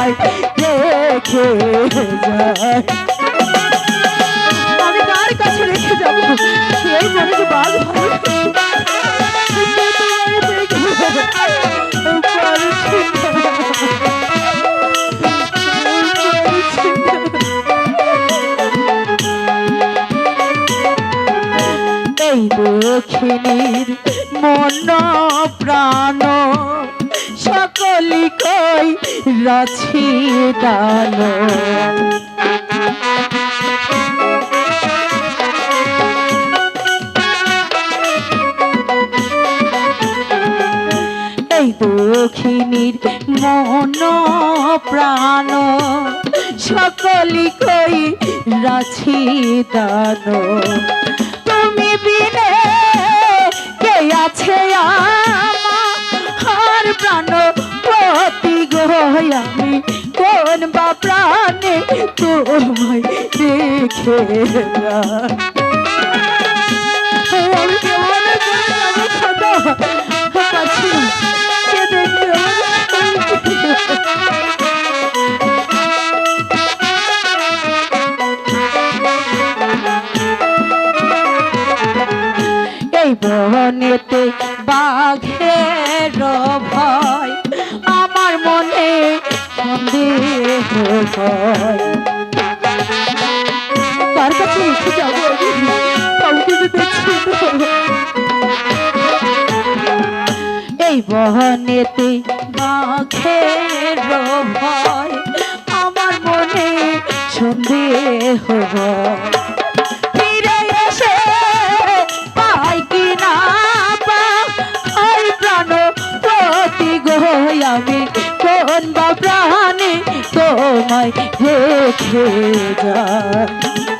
যায় আমি কার কাছে রেখে যাব? এই মনে যে বাদ দক্ষিণীর মন প্রাণ। সকলি কই রাছি দান এই দক্ষিণীর মন প্রাণ সকলি কই রাছি দান তুমি বিনে কে আছে আমার প্রাণ প্রতি গো আমি কোন বা প্রাণে তোমায় দেখে বনেতে বাঘের ভয় আমার মনে সন্দেহ। এই বহনেতে বাঘের ভয় আমার মনে সন্দেহ তোমায় রেখে যায়?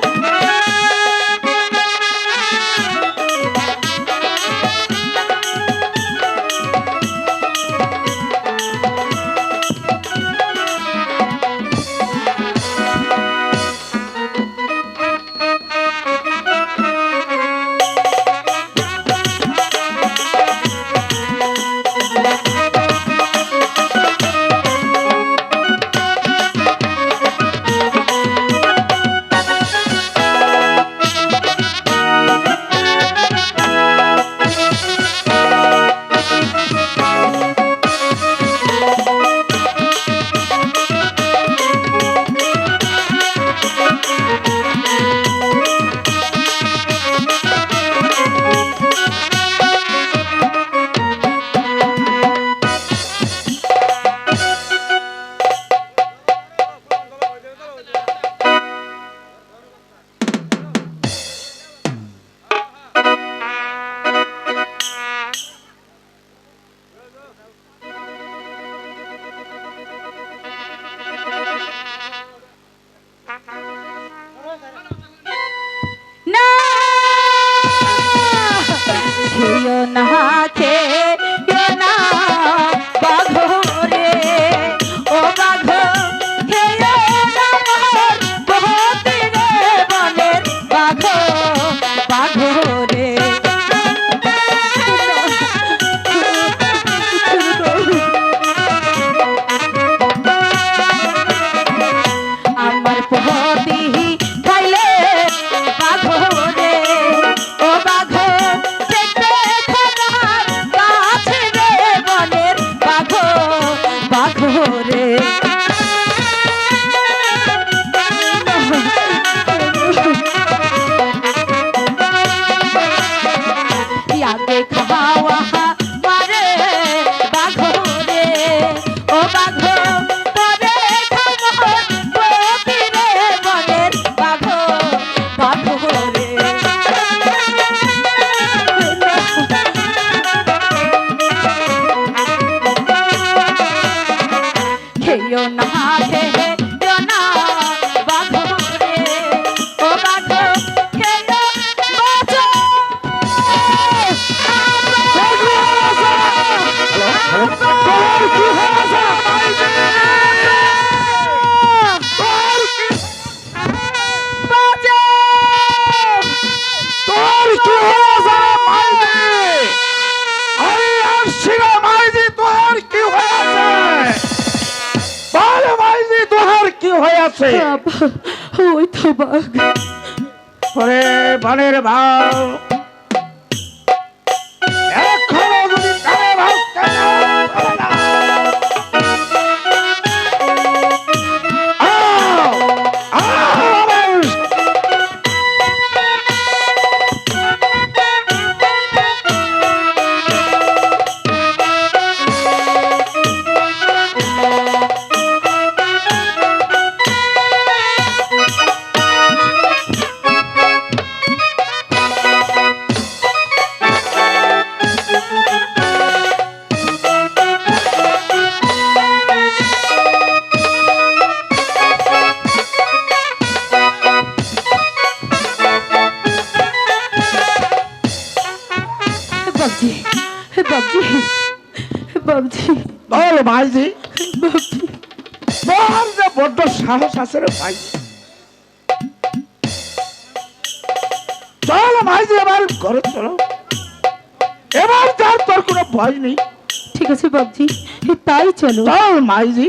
হয়েছে বাবা ওই তো বাঘ। ওরে বনের বাবজি বাবজি বাবজি বল ভাইজি। বাবজি তোর যে বড্ড সাহস আছে রে ভাই। চল ভাইজি এবার ঘরে চলো। এবার তার তোর কোনো ভয় নেই। ঠিক আছে বাবজি তাই চলো। চল মাইজি